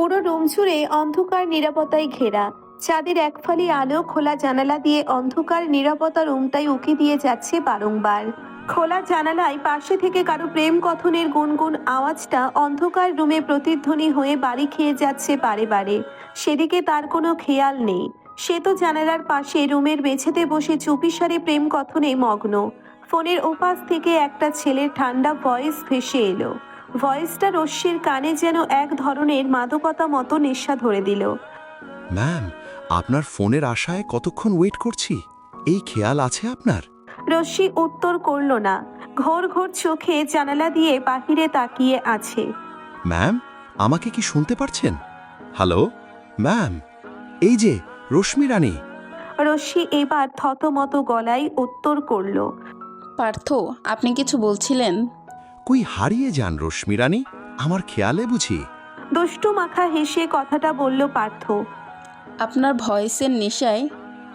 পুরো রুম জুড়ে অন্ধকার নিরাপত্তায় ঘেরা। চাঁদের এক ফালি আলো খোলা জানালা দিয়ে অন্ধকার নিরাপত্তা রুমটাই উকি দিয়ে যাচ্ছে বারংবার। খোলা জানালায় পাশে থেকে কারও প্রেম কথনের গুনগুন আওয়াজটা অন্ধকার রুমে প্রতিধ্বনি হয়ে বাড়ি খেয়ে যাচ্ছে বারে বারে। সেদিকে তার কোনো খেয়াল নেই। সে তো জানালার পাশে রুমের মেঝেতে বসে চুপিসারে প্রেম কথনে মগ্ন। ফোনের ওপাশ থেকে একটা ছেলের ঠান্ডা ভয়েস ভেসে এলো। ভয়েসটা রশ্মির কানে যেন এক ধরনের মাদকতা মতো নেশা ধরে দিল। ম্যাম আপনার ফোনের আশায় কতক্ষণ ওয়েট করছি? এই খেয়াল আছে আপনার? রশ্মি উত্তর করল না। ঘোর ঘোর চোখে জানালা দিয়ে বাহিরে তাকিয়ে আছে। ম্যাম আমাকে কি শুনতে পারছেন? হ্যালো ম্যাম এই যে রশ্মি রানী। রশ্মি এবার থতমত গলায় উত্তর করল। পার্থ আপনি কিছু বলছিলেন? কই হারিয়ে যান রশ্মিরানী আমার খেয়ালে বুঝি। দুষ্টু মাখা হেসে কথাটা বলল পার্থ। আপনার ভয়েসের নেশায়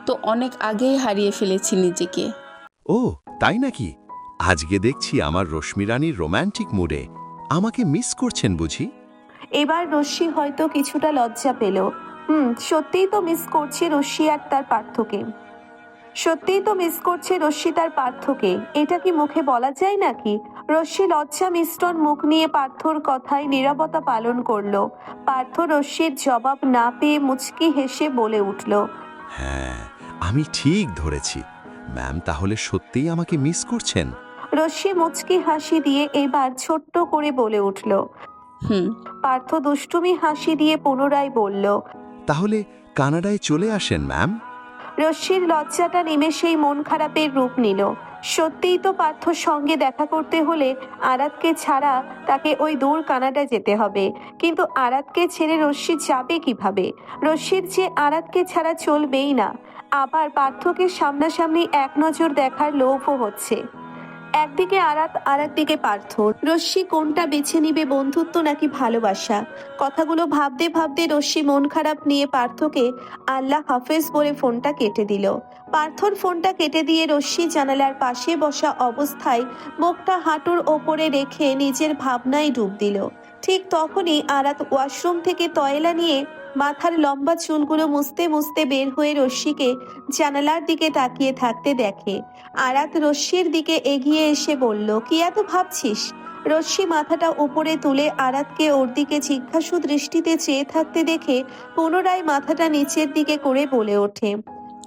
তো অনেক আগেই হারিয়ে ফেলেছি নিজেকে। ও তাই নাকি? আজকে দেখছি আমার রশ্মিরানীর রোম্যান্টিক মুডে। আমাকে মিস করছেন বুঝি? এবার রশ্মি হয়তো কিছুটা লজ্জা পেল। হুম সত্যিই তো মিস করছে রশ্মি আর তার পার্থকে। সত্যিই তো মিস করছে রশ্মি তার পার্থকে। এটা কি মুখে বলা যায় নাকি? রশ্মি লজ্জা মিশ্রণ মুখ নিয়ে পার্থর কথায় নীরবতা পালন করল। পার্থ রশ্মির জবাব না পেয়ে মুচকি হেসে বলে উঠল হ্যাঁ আমি ঠিক ধরেছি। ম্যাম তাহলে সত্যিই আমাকে মিস করছেন? রশ্মি মুচকি হাসি দিয়ে এবার ছোট্ট করে বলে উঠল হুম। পার্থ দুষ্টুমি হাসি দিয়ে পুনরায় বলল তাহলে কানাডায় চলে আসেন ম্যাম? রশ্মির লজ্জাটা নিমেষেই মন খারাপের রূপ নিল। সত্যিই তো পার্থর সঙ্গে দেখা করতে হলে আরাতকে ছাড়া তাকে ওই দূর কানাডা যেতে হবে। কিন্তু আরাতকে ছেড়ে রশ্মি যাবে কীভাবে? রশ্মির যে আরাতকে ছাড়া চলবেই না। আবার পার্থকে সামনাসামনি এক নজর দেখার লোভও হচ্ছে। একদিকে আরাত আর একদিকে পার্থ রশ্মি কোনটা বেছে নিবে বন্ধুত্ব নাকি ভালোবাসা? কথাগুলো ভাবতে ভাবতে রশ্মি মন খারাপ নিয়ে পার্থকে আল্লাহ হাফেজ বলে ফোনটা কেটে দিল। পার্থর ফোনটা কেটে দিয়ে রশ্মি জানালার পাশে বসা অবস্থায় মুখটা হাঁটুর ওপরে রেখে নিজের ভাবনায় ডুব দিল। ঠিক তখনই আরাত ওয়াশরুম থেকে তয়লা নিয়ে মাথার লম্বা চুলগুলো মুছতে মুছতে বের হয়ে রশ্মিকে জানালার দিকে তাকিয়ে থাকতে দেখে। আরাত রশ্মির দিকে এগিয়ে এসে বলল কি এত ভাবছিস? রশ্মি মাথাটা উপরে তুলে আরাতকে ওর দিকে জিজ্ঞাসু দৃষ্টিতে চেয়ে থাকতে দেখে পুনরায় মাথাটা নিচের দিকে করে বলে ওঠে।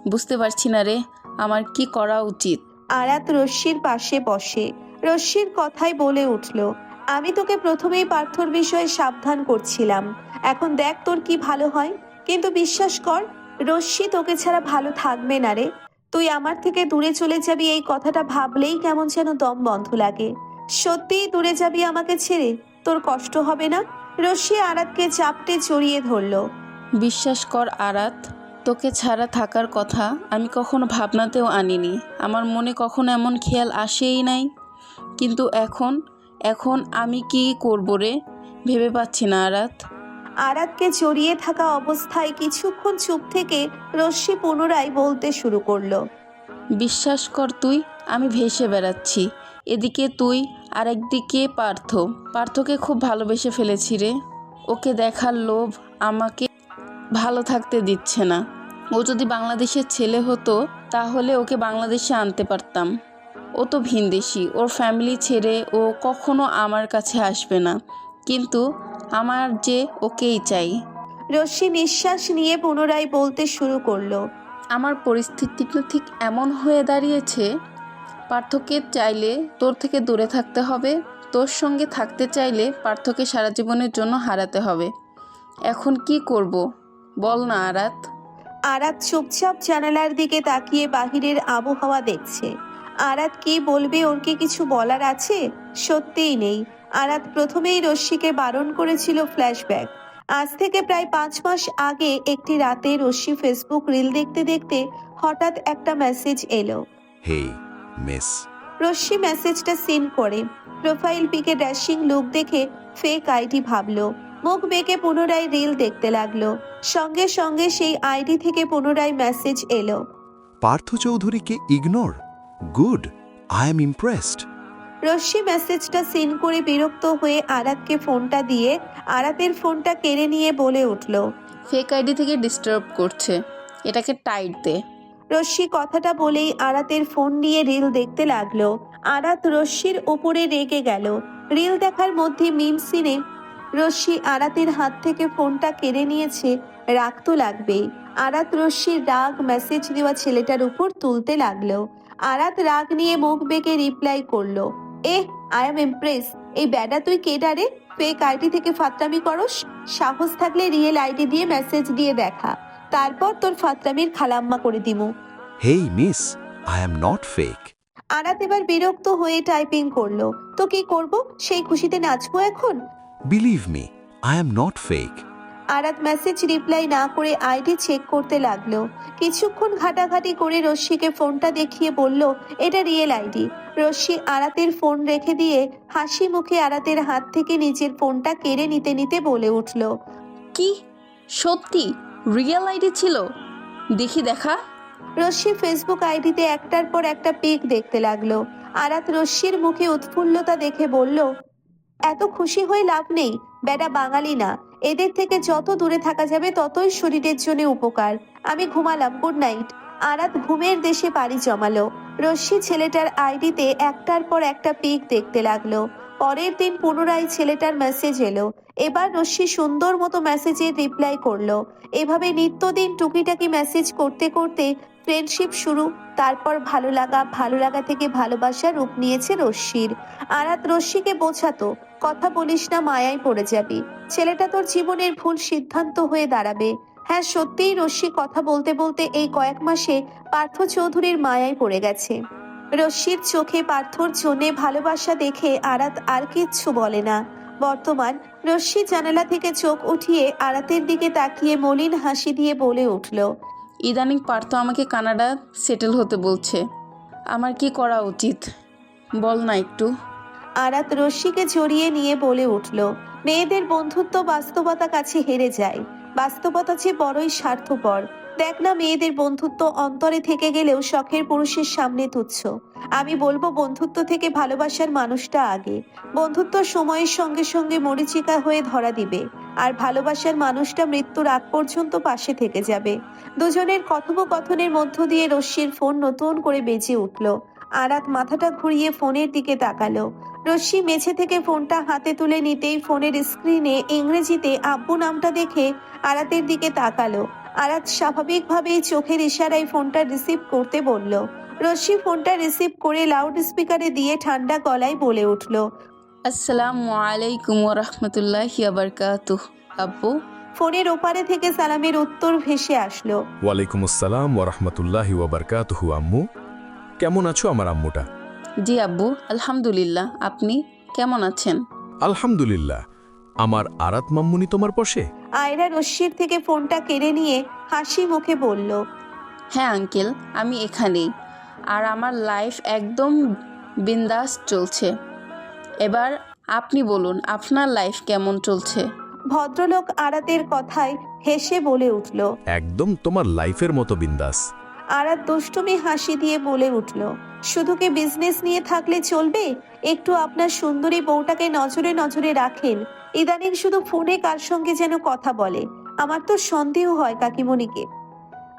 বুঝতে পারছি না রে আমার কি করা উচিত? আরাত রশ্মির পাশে বসে। রশ্মির কথাই বলে উঠল আমি তোকে প্রথমেই পার্থর বিষয়ে সাবধান করছিলাম। এখন দেখ তোর কি ভালো হয়। কিন্তু বিশ্বাস কর, রশ্মি তোকে ছাড়া ভালো থাকবে না রে। তুই আমার থেকে দূরে চলে যাবি এই কথাটা ভাবলেই কেমন যেন দম বন্ধ লাগে। সত্যিই দূরে যাবি আমাকে ছেড়ে? তোর কষ্ট হবে না? রশ্মি আরাতকে চাপটে জড়িয়ে ধরলো। বিশ্বাস কর আরাত, তোকে ছাড়া থাকার কথা আমি কখনো ভাবনাতেও আনিনি। আমার মনে কখনো এমন খেয়াল আসেই নাই। কিন্তু এখন এখন আমি কি করব রে? ভেবে পাচ্ছি না আরাত। আরাতকে জড়িয়ে থাকা অবস্থায় কিছুক্ষণ চুপ থেকে রশ্মি পুনরায় বলতে শুরু করল বিশ্বাস কর তুই আমি ভেসে বেড়াচ্ছি। এদিকে তুই আর একদিকে পার্থ। পার্থকে খুব ভালোবেসে ফেলেছি রে। ওকে দেখার লোভ আমাকে ভালো থাকতে দিচ্ছে না। ও যদি বাংলাদেশের ছেলে হতো তাহলে ওকে বাংলাদেশে আনতে পারতাম। ও তো ভিনদেশি ওর ফ্যামিলি ছেড়ে ও কখনো আমার কাছে আসবে না। কিন্তু আমার যে ওকেই চাই। রশ্মি নিঃশ্বাস নিয়ে পুনরায় বলতে শুরু করল আমার পরিস্থিতিটা ঠিক এমন হয়ে দাঁড়িয়েছে পার্থকে চাইলে তোর থেকে দূরে থাকতে হবে তোর সঙ্গে থাকতে চাইলে পার্থকে সারা জীবনের জন্য হারাতে হবে। এখন কি করব? বল না আরাত। আরাত চুপচাপ জানালার দিকে তাকিয়ে বাহিরের আবহাওয়া দেখছে। আরাত কি বলবে ওর কি কিছু বলার আছে? সত্যিই নেই। আরাত প্রথমেই রশ্মিকে বারণ করেছিল ফ্ল্যাশব্যাক। আজ থেকে প্রায় পাঁচ মাস আগে একটি রাতে রশ্মি ফেসবুক রিল দেখতে দেখতে হঠাৎ একটা মেসেজ এলো। হেই মিস। রশ্মি মেসেজটা সিন করে। প্রোফাইল পিকে ড্যাশিং লুক দেখে ফেক আইডি ভাবলো। মুখ বেঁকে পুনরায় রিল দেখতে লাগল। সঙ্গে সঙ্গে সেই আইডি থেকে পুনরায় মেসেজ এলো। পার্থ চৌধুরীকে ignore? Good I am impressed Rashmi মেসেজটা সিন করে বিরক্ত হয়ে আরাতকে ফোনটা দিয়ে আরাতের ফোনটা কেড়ে নিয়ে বলে উঠল ফেক আইডি থেকে ডিস্টার্ব করছে। এটাকে টাইট দে। রশ্মি কথাটা বলেই আরাতের ফোন নিয়ে রিল দেখতে লাগল। আরাত রশ্মির ওপরে রেগে গেল। রিল দেখার মধ্যে মিম সিনে রশ্মি আরাতের হাত থেকে ফোনটা কেড়ে নিয়েছে। রাগ তো লাগবেই। আরাত রশ্মির রাগ মেসেজ দেওয়া ছেলেটার উপর তুলতে লাগল। আরাত রাগ নিয়ে মুখ বেঁকে রিপ্লাই করল। এহ আই এম ইমপ্রেস এই ব্যাডা তুই কে ডারে ফেক আইডি থেকে ফাত্রামি করস? সাহস থাকলে রিয়েল আইডি দিয়ে মেসেজ দিয়ে দেখা। তারপর তোর ফাত্রামির খালাম্মা করে দিমু। Hey miss I am not fake Arat এবার বিরক্ত হয়ে টাইপিং করল। তো কি করব? সেই খুশিতে নাচবো এখন? Believe me I am not fake Arat message reply না করে আইডি চেক করতে লাগল। কিছুক্ষণ ঘাটাঘাটি করে রশ্মিকে ফোনটা দেখিয়ে বলল এটা রিয়েল আইডি রশ্মি আরাতের ফোন রেখে দিয়ে হাসি মুখে আরাতের হাত থেকে নিজের ফোনটা কেড়ে নিতে নিতে বলে উঠল কি? সত্যি? রিয়েল আইডি ছিল? দেখি দেখা। রশ্মি ফেসবুক আইডিতে একটার পর একটা পিক দেখতে লাগল। আরাত রশ্মির মুখে উৎফুল্লতা দেখে বলল এত খুশি হয়ে লাভ নেই। বেটা বাঙালি না। এদের থেকে যত দূরে থাকা যাবে ততই শরীরের জন্য উপকার। আমি ঘুমালাম গুড নাইট আরাত ঘুমের দেশে পাড়ি জমালো। রশ্মি ছেলেটার আইডিতে একটার পর একটা পিক দেখতে লাগল। পরের দিন পুনরায় ছেলেটার মেসেজ এলো। এবার রশ্মি সুন্দর মতো মেসেজের রিপ্লাই করল। এভাবে নিত্যদিন টুকিটাকি মেসেজ করতে করতে ফ্রেন্ডশিপ শুরু। তারপর ভালো লাগা ভালো লাগা থেকে ভালোবাসা রূপ নিয়েছে রশ্মির। আরাত রশ্মিকে বোঝাতো, কথা বলিস না, মায়ায় পড়ে যাবি। ছেলেটা তোর জীবনের ভুল সিদ্ধান্ত হয়ে দাঁড়াবে। হ্যাঁ সত্যিই রশ্মি কথা বলতে বলতে এই কয়েক মাসে পার্থ চৌধুরীর মায়ায় পড়ে গেছে। রশ্মির চোখে পার্থর জন্যে ভালোবাসা দেখে আরাত আর কিচ্ছু বলে না। বর্তমান রশ্মি জানালা থেকে চোখ উঠিয়ে আরাতের দিকে তাকিয়ে মলিন হাসি দিয়ে বলে উঠল ইদানিং পার্থ আমাকে কানাডা সেটেল হতে বলছে। আমার কি করা উচিত? বল না একটু। আরাত রশ্মিকে জড়িয়ে নিয়ে বলে উঠল, মেয়েদের বন্ধুত্ব বাস্তবতা কাছে হেরে যায়। বাস্তবতা যে বড়ই স্বার্থপর। দেখ না মেয়েদের বন্ধুত্ব অন্তরে থেকে গেলেও শখের পুরুষের সামনে তুচ্ছ। আমি বলব বন্ধুত্ব থেকে ভালোবাসার মানুষটা আগে। বন্ধুত্ব সময়ের সঙ্গে সঙ্গে মরিচিকা হয়ে ধরা দিবে। আর ভালোবাসার মানুষটা মৃত্যুর আগ পর্যন্ত পাশে থেকে যাবে। দুজনের কথোপকথনের মধ্য দিয়ে রশ্মির ফোন নতুন করে বেজে উঠল। আরাত মাথাটা ঘুরিয়ে ফোনের দিকে তাকালো। রশ্মি মেঝে থেকে ফোনটা হাতে তুলে নিতেই ফোনের স্ক্রিনে ইংরেজিতে আব্বু নামটা দেখে আরাতের দিকে তাকালো। আরাত স্বাভাবিকভাবেই চোখের ইশারায় ফোনটা রিসিভ করতে বলল। রশ্মি ফোনটা রিসিভ করে লাউড স্পিকারে দিয়ে ঠান্ডা গলায় বলে উঠল আসসালামু আলাইকুম রহমতুল্লাহ আবরকাতুহ আব্বু? ফোনের ওপারে থেকে সালামের উত্তর ভেসে আসলো ওয়ালাইকুম আসসালাম ওরহমতুল্লাহি ওবরকাতহু আম্মু। কেমন আছো আমার আম্মুটা? জি আব্বু আলহামদুলিল্লাহ। আপনি কেমন আছেন? আলহামদুলিল্লাহ। আমার আরাত মাম্মুনি তোমার পাশে? আয়রা রশ্মির থেকে ফোনটা কেড়ে নিয়ে হাসি মুখে বলল হ্যাঁ আঙ্কেল আমি এখানেই। আর আমার লাইফ একদম বিন্দাস চলছে। এবার আপনি বলুন আপনার লাইফ কেমন চলছে? ভদ্রলোক আরাতের কথায় হেসে বলে উঠল একদম তোমার লাইফের মতো বিন্দাস। আরাত দুষ্টুমি হাসি দিয়ে বলে উঠল, শুধু কি বিজনেস নিয়ে থাকলে চলবে? একটু আপনার সুন্দরী বউটাকে নজরে নজরে রাখেন। ইদানিং শুধু ফোনে কার সঙ্গে যেন কথা বলে। আমার তো সন্দেহ হয় কাকিমণিকে।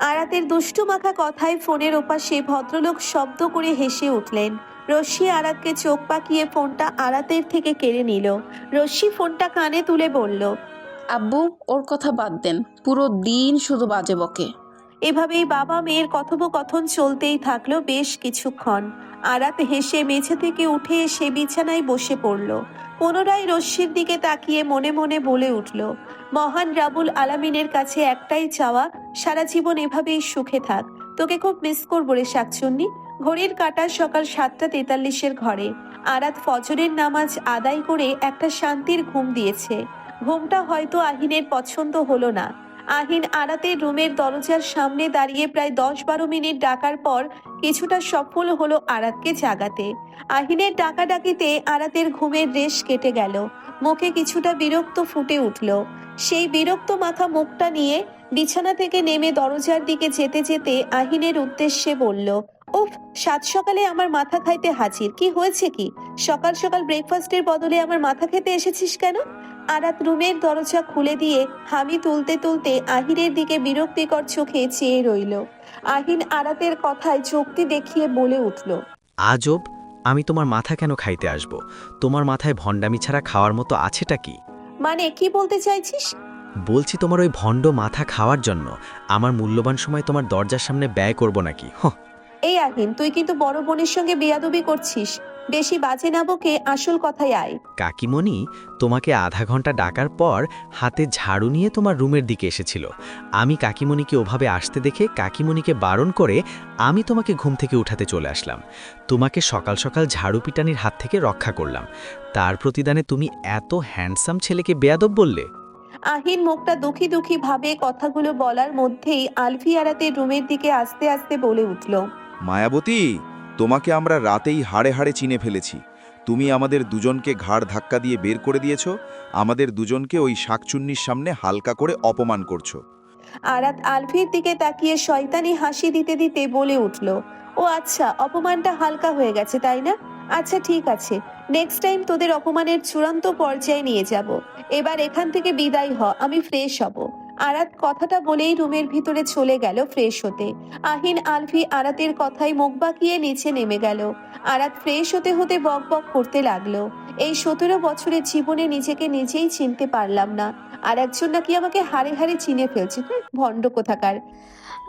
আরাতের দুষ্টু মাখা কথায় ফোনের ওপাশে ভদ্রলোক শব্দ করে হেসে উঠলেন। রশ্মি আরাতকে চোখ পাকিয়ে ফোনটা আরাতের থেকে কেড়ে নিল। রশ্মি ফোনটা কানে তুলে বলল, আব্বু, ওর কথা বাদ দেন। পুরো দিন শুধু বাজে বকে। এভাবেই বাবা মেয়ের কথোপকথন চলতেই থাকল বেশ কিছুক্ষণ। আরাত হেসে মেঝে থেকে উঠে এসে বিছানায় বসে পড়ল। পুনরায় রশ্মির দিকে তাকিয়ে মনে মনে বলে উঠল, মহান রাবুল আলামিনের কাছে একটাই চাওয়া, সারা জীবন এভাবেই সুখে থাক। তোকে খুব মিস করব রে শাকচুন্নি। ঘড়ির কাটা সকাল সাতটা তেতাল্লিশের ঘরে। আরাত ফজরের নামাজ আদায় করে একটা শান্তির ঘুম দিয়েছে। ঘুমটা হয়তো আহিনের পছন্দ হলো না। আহিন আরাতের রুমের দরজার সামনে দাঁড়িয়ে প্রায় দশ বারো মিনিট ডাকার পর কিছুটা সফল হলো আরাতকে জাগাতে। আহিনের ডাকাডাকিতে আরাতের ঘুমের রেশ কেটে গেল। মুখে কিছুটা বিরক্ত ফুটে উঠল। সেই বিরক্ত মাথা মুখটা নিয়ে বিছানা থেকে নেমে দরজার দিকে যেতে যেতে আহিনের উদ্দেশ্যে বলল, উফ, সাত সকালে আমার মাথা খাইতে হাজির। কি হয়েছে কি? সকাল সকাল ব্রেকফাস্টের বদলে আমার মাথা খেতে এসেছিস কেন? আরাত রুমের দরজা খুলে দিয়ে হামি তুলতে তুলতে আহিরের দিকে বিরক্তিকর চোখে চেয়ে রইল। আহিন আরাতের কথায় চোখটি দেখিয়ে বলে উঠল আজব আমি তোমার মাথা কেন খাইতে আসব? তোমার মাথায় ভণ্ডামি ছাড়া খাওয়ার মতো আছেটা কি? মানে কি বলতে চাইছিস? বলছি তোমার ওই ভণ্ড মাথা খাওয়ার জন্য। আমার মূল্যবান সময় তোমার দরজার সামনে ব্যয় করব নাকি? হ্যাঁ এই আহিন তুই কিন্তু বড় বোনের সঙ্গে বেয়াদবি করছিস। বেশি বাজে না বকে আসল কথায় আয়। কাকিমণি তোমাকে আধা ঘণ্টা ডাকার পর হাতে ঝাড়ু নিয়ে তোমার রুমের দিকে এসেছিল। আমি কাকিমণিকে ওভাবে আসতে দেখে কাকিমণিকে বারণ করে আমি তোমাকে ঘুম থেকে উঠাতে চলে আসলাম। তোমাকে সকাল সকাল ঝাড়ু পিটানির হাত থেকে রক্ষা করলাম। তার প্রতিদানে তুমি এত হ্যান্ডসাম ছেলেকে বেয়াদব বললে। আহিন মুখটা দুঃখী দুঃখী ভাবে কথাগুলো বলার মধ্যেই আলফি আরাতের রুমের দিকে আস্তে আস্তে বলে উঠল। মায়াবতী তোমাকে আমরা রাতেই হাড়ে হাড়ে চিনে ফেলেছি। তুমি আমাদের দুজনকে ঘাড় ধাক্কা দিয়ে বের করে দিয়েছ, আমাদের দুজনকে ওই শাকচুন্নির সামনে হালকা করে অপমান করছ। আরাত আলফির দিকে তাকিয়ে শয়তানি হাসি দিতে দিতে বলে উঠল, ও আচ্ছা অপমানটা হালকা হয়ে গেছে, তাই না? আচ্ছা ঠিক আছে। নেক্সট টাইম তোদের অপমানের চূড়ান্ত পর্যায়ে নিয়ে যাব। এবার এখান থেকে বিদায় হ, আমি ফ্রেশ হব। আরাত কথাটা বলেই রুমের ভিতরে চলে গেল ফ্রেশ হতে। আহিন আলফি আরাতের কথায় মুখ বাঁকিয়ে নিচে নেমে গেল। আরাত ফ্রেশ হতে হতে বক বক করতে লাগল। এই সতেরো বছরের জীবনে নিজেকে নিজেই চিনতে পারলাম না। আর একজন নাকি আমাকে হাড়ে হাড়ে চিনে ফেলছে। ভণ্ড কোথাকার।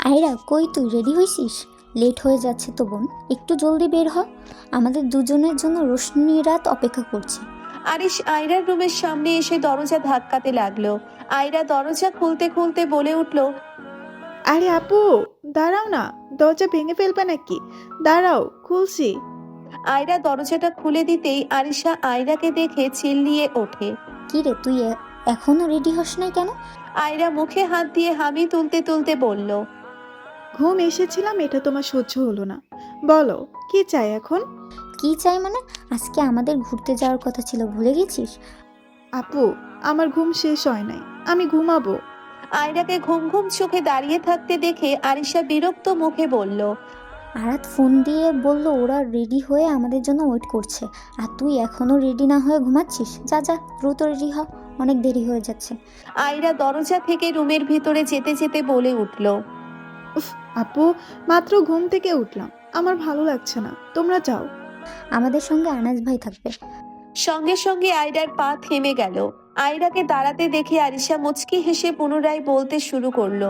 আয়রা কই তুই? রেডি হয়েছিস লেট হয়ে যাচ্ছে তো বোন। একটু জলদি বের হ। আমাদের দুজনের জন্য রোশনি রাত অপেক্ষা করছে। আরিশ আয়রার রুমের সামনে এসে দরজা ধাক্কাতে লাগল। আয়রা দরজা খুলতে খুলতে বলে উঠল আরে আপু দাঁড়াও না দরজা ভেঙে ফেলবে নাকি? দাঁড়াও খুলছি। আয়রা দরজাটা খুলে দিতেই আরিশা আয়রাকে দেখে চিল্লিয়ে ওঠে। কি রে তুই এখনও রেডি হস না কেন? আয়রা মুখে হাত দিয়ে হামি তুলতে তুলতে বলল ঘুম এসেছিলাম এটা তোমার সহ্য হলো না। বলো কি চাই এখন? কি চাই মানে? আজকে আমাদের ঘুরতে যাওয়ার কথা ছিল ভুলে গেছিস? আপু আমার ঘুম শেষ হয় নাই। আমি ঘুমাবো। আয়রাকে ঘুম ঘুম চোখে দাঁড়িয়ে থাকতে দেখে আরিশা বিরক্ত মুখে বলল আরাত ফোন দিয়ে বলল ওরা রেডি হয়ে আমাদের জন্য ওয়েট করছে। আর তুই এখনও রেডি না হয়ে ঘুমাচ্ছিস? যা যা দ্রুত রেডি হ। অনেক দেরি হয়ে যাচ্ছে। আয়রা দরজা থেকে রুমের ভিতরে যেতে যেতে বলে উঠল উফ আপু মাত্র ঘুম থেকে উঠলাম। আমার ভালো লাগছে না। তোমরা যাও। আমাদের সঙ্গে আনাজ ভাই থাকবে। সঙ্গে সঙ্গে আয়রার পা থেমে গেল। আয়রাকে দাঁড়াতে দেখে আরিশা মুচকি হেসে পুনরায় বলতে শুরু করল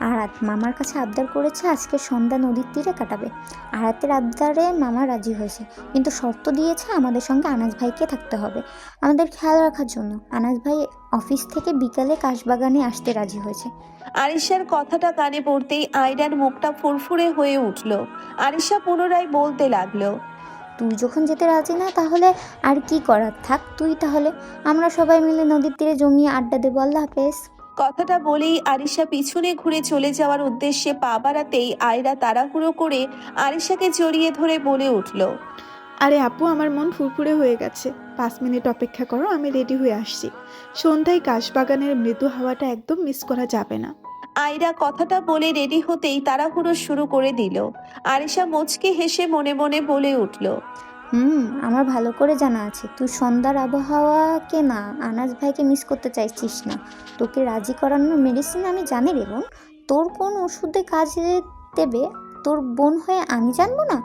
আরাত মামার কাছে আবদার করেছে আজকে সন্ধ্যা নদীর তীরে কাটাবে। আরাতের আবদারে মামা রাজি হয়েছে কিন্তু শর্ত দিয়েছে আমাদের সঙ্গে আনাজ ভাইকে থাকতে হবে। আমাদের খেয়াল রাখার জন্য আনাজ ভাই অফিস থেকে বিকালে কাশবাগানে আসতে রাজি হয়েছে। আরিশার কথাটা কানে পড়তেই আয়রার মুখটা ফুরফুরে হয়ে উঠল। আরিশা পুনরায় বলতে লাগল তুই যখন যেতে রাজি না তাহলে আর কি করার? থাক তুই তাহলে। আমরা সবাই মিলে নদীর তীরে জমিয়ে আড্ডা দেবো। আল্লাহ হাফেজ। কথাটা বলেই আরিশা পিছনে ঘুরে চলে যাওয়ার উদ্দেশ্যে পা বাড়াতেই আয়রা তাড়াহুড়ো করে আরিশাকে জড়িয়ে ধরে বলে উঠল আরে আপু আমার মন ফুরফুরে হয়ে গেছে। পাঁচ মিনিট অপেক্ষা করো আমি রেডি হয়ে আসছি। সন্ধ্যায় কাশবাগানের মৃদু হাওয়াটা একদম মিস করা যাবে না। আয়রা কথাটা বলে রেডি হতেই তাড়াহুড়ো শুরু করে দিল। আরিশা মুচকে হেসে মনে মনে বলে উঠল হুম আমার ভালো করে জানা আছে। তুই সন্ধ্যার আবহাওয়াকে না আনাজ ভাইকে মিস করতে চাইছিস না। তোকে রাজি করানোর মেডিসিন আমি জানি রে বোন। তোর কোন ওষুধে কাজে দেবে? তোর বোন হয়ে আমি জানব না?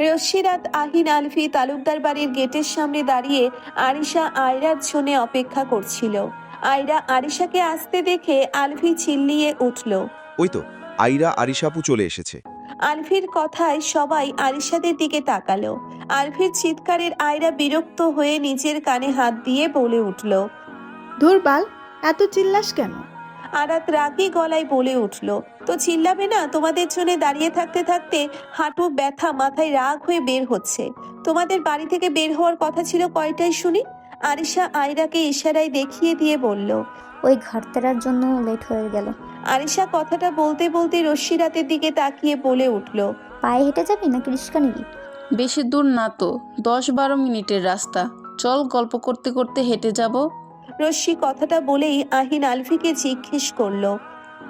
রশিরাত আহিন আলফি তালুকদার বাড়ির গেটের সামনে দাঁড়িয়ে আরিশা আয়রার জন্য অপেক্ষা করছিল। আয়রা আরিশাকে আসতে দেখে আলফি চিল্লিয়ে উঠল। ওই তো আইরা আরিশাপু চলে এসেছে। আলফির কথায় সবাই আরিশাদের দিকে তাকালো। আলফির চিৎকারের আয়রা বিরক্ত হয়ে নিজের কানে হাত দিয়ে বলে উঠল ধুর বাল এত চিল্লাস কেন? আরাত রাগী গলায় বলে উঠল তো চিল্লাবে না? তোমাদের জন্য দাঁড়িয়ে থাকতে থাকতে হাঁটু ব্যথা মাথায় রাগ হয়ে বের হচ্ছে। তোমাদের বাড়ি থেকে বের হওয়ার কথা ছিল কয়টায় শুনি? আরিশা আয়রাকে ইশারায় দেখিয়ে দিয়ে বলল ওই ঘাটতারার জন্য লেট হয়ে গেল। আরিশা কথাটা বলতে বলতে রশ্মিরাতের দিকে তাকিয়ে বলে উঠল পায়ে হেঁটে যাবি নাকি রিক্সা নিবি? বেশি দূর না তো দশ বারো মিনিটের রাস্তা। চল গল্প করতে করতে হেঁটে যাব। রশ্মি কথাটা বলেই আহিন আলফিকে জিজ্ঞেস করল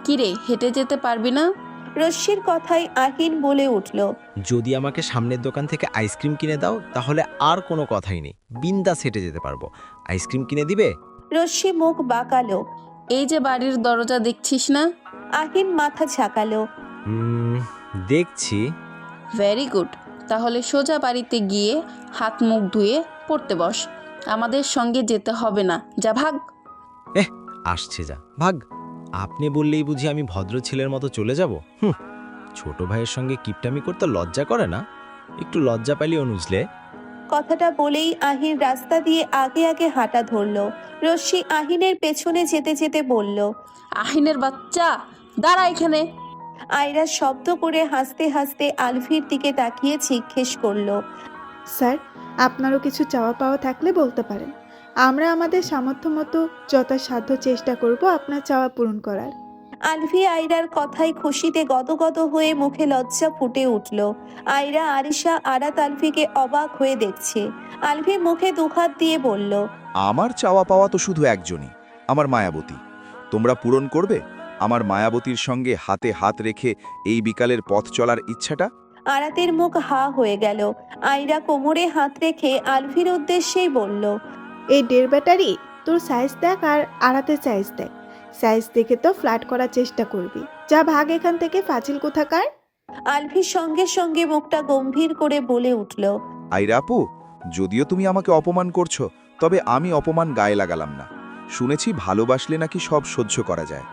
কিরে হেঁটে যেতে পারবি না? রশ্মির কথায় আহিন বলে উঠল। যদি আমাকে সামনের দোকান থেকে আইসক্রিম কিনে দাও তাহলে আর কোনো কথাই নেই। বিন্দা সেটে যেতে পারব। আইসক্রিম কিনে দিবে? রশ্মি মুখ বাঁকালো। এই যে বাড়ির দরজা দেখছিস না? আহিন মাথা ঝাঁকালো। উম, দেখছি। ভেরি গুড তাহলে সোজা বাড়িতে গিয়ে হাত মুখ ধুয়ে পড়তে বস। আমাদের সঙ্গে যেতে হবে না। যা ভাগ। আসছে যা। ভাগ। আপনি বললেই বুঝি আমি ভদ্র ছেলের মতো চলে যাব? হুম ছোট ভাইয়ের সঙ্গে কিপটামি করতে লজ্জা করে না? একটু লজ্জা পাইলি অনুজলে কথাটা বলেই আহিন রাস্তা দিয়ে আগে আগে হাঁটা ধরলো। রশ্মি আহিনের পেছনে যেতে যেতে বলল আহিনের বাচ্চা দাঁড়া এখানে। আয়রা শব্দ করে হাসতে হাসতে আলফির দিকে তাকিয়ে জিজ্ঞেস করল স্যার আপনারও কিছু চাওয়া পাওয়া থাকলে বলতে পারেন। আমরা আমাদের সামর্থ্য মতো যথাসাধ্য চেষ্টা করব আপনার চাওয়া পূরণ করার। আলভি আয়রার কথায় খুশিতে গদগদ হয়ে মুখে লজ্জা ফুটে উঠল। আয়রা আরিশা আরাত আলভিকে অবাক হয়ে দেখছে। আলভি মুখে দুহাত দিয়ে বলল আমার চাওয়া পাওয়া তো শুধু একজনই আমার মায়াবতী। তোমরা পূরণ করবে? আমার মায়াবতীর সঙ্গে হাতে হাত রেখে এই বিকালের পথ চলার ইচ্ছাটা? আরাতের মুখ হা হয়ে গেল। আয়রা কোমরে হাত রেখে আলভির উদ্দেশ্যেই বলল এই ডের ব্যাটারি তোর সাইজ দেখ আর আড়াতে সাইজ দেখ। সাইজ দেখে তো ফ্ল্যাট করার চেষ্টা করবি। যা ভাগ এখান থেকে ফাজিল কোথাকার? আলভি সঙ্গে সঙ্গে মুখটা গম্ভীর করে বলে উঠল আইরা আপু যদিও তুমি আমাকে অপমান করছ তবে আমি অপমান গায়ে লাগালাম না। শুনেছি ভালোবাসলে নাকি সব সহ্য করা যায়।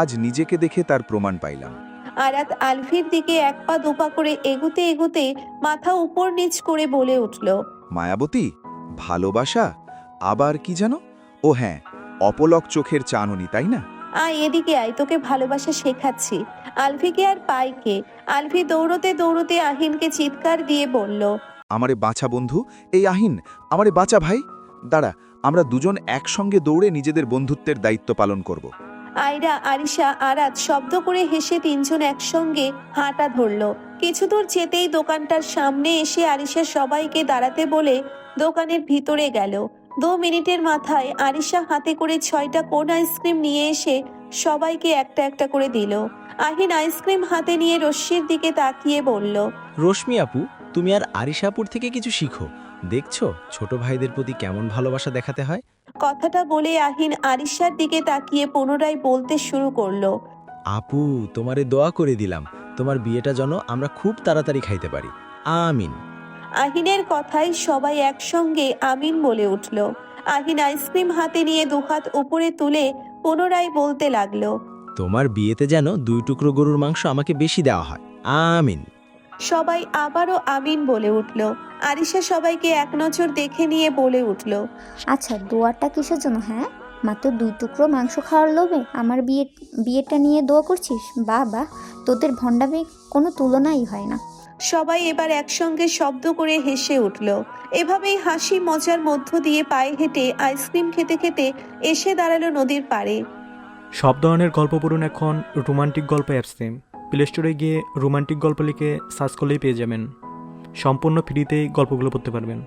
আজ নিজেকে দেখে তার প্রমাণ পাইলাম। আরাত আলভির দিকে এক পা দুপা করে এগুতে এগুতে মাথা উপর নিচ করে বলে উঠল মায়াবতী ভালোবাসা? আবার কি জানো ও হ্যাঁ অপলক চোখের চাননি তাই না? আয় এদিকে আয় তোকে ভালোবাসা শেখাচ্ছি। আলফিকে আর পাইকে আলফি দৌড়তে দৌড়তে আহিনকে চিৎকার দিয়ে বলল আমারে বাঁচা বন্ধু। এই আহিন আমারে বাঁচা ভাই। দাঁড়া আমরা দুজন একসঙ্গে দৌড়ে নিজেদের বন্ধুত্বের দায়িত্ব পালন করব। আয়রা আরিশা আরাত শব্দ করে হেসে তিনজন একসঙ্গে হাঁটা ধরল। কিছু দূর যেতেই দোকানটার সামনে এসে আরিশা সবাইকে দাঁড়াতে বলে দোকানের ভিতরে গেল। দু মিনিটের মাথায় আরিশা হাতে করে ছয়টা কোন আইসক্রিম নিয়ে এসে সবাইকে একটা একটা করে দিল। আহিন আইসক্রিম হাতে নিয়ে রশ্মির দিকে তাকিয়ে বলল রশ্মি আপু তুমি আর আরিশাপুর থেকে কিছু শিখো। দেখছ ছোট ভাইদের প্রতি কেমন ভালোবাসা দেখাতে হয়? কথাটা বলে আহিন আরিশার দিকে তাকিয়ে পুনরায় বলতে শুরু করল আপু তোমারে দোয়া করে দিলাম। তোমার বিয়েটা যেন আমরা খুব তাড়াতাড়ি খাইতে পারি। আমিন। আহিনের কথায় সবাই একসঙ্গে আমিন বলে উঠল। আহিন আইসক্রিম হাতে নিয়ে দুহাত উপরে তুলে পুনরায় বলতে লাগল তোমার বিয়েতে যেন দুই টুকরো গরুর মাংস আমাকে বেশি দেওয়া হয়। আমিন। সবাই আবারও আমিন বলে উঠল। আরিশা সবাইকে এক নজর দেখে নিয়ে বলে উঠল আচ্ছা দোয়াটা কিসের জন্য হ্যাঁ? মাত্র দুই টুকরো মাংস খাওয়ার লোভে আমার বিয়ে বিয়েটা নিয়ে দোয়া করছিস? বাহ বাহ তোদের ভণ্ডামি কোনো তুলনাই হয় না। সবাই এবার একসঙ্গে শব্দ করে হেসে উঠল। এভাবেই হাসি মজার মধ্য দিয়ে পায়ে হেঁটে আইসক্রিম খেতে খেতে এসে দাঁড়াল নদীর পাড়ে। সব ধরনের গল্প পড়ুন এখন রোমান্টিক গল্প অ্যাপসে। প্লে স্টোরে গিয়ে রোমান্টিক গল্প লিখে সার্চ করলেই পেয়ে যাবেন। সম্পূর্ণ ফ্রিতেই গল্পগুলো পড়তে পারবেন।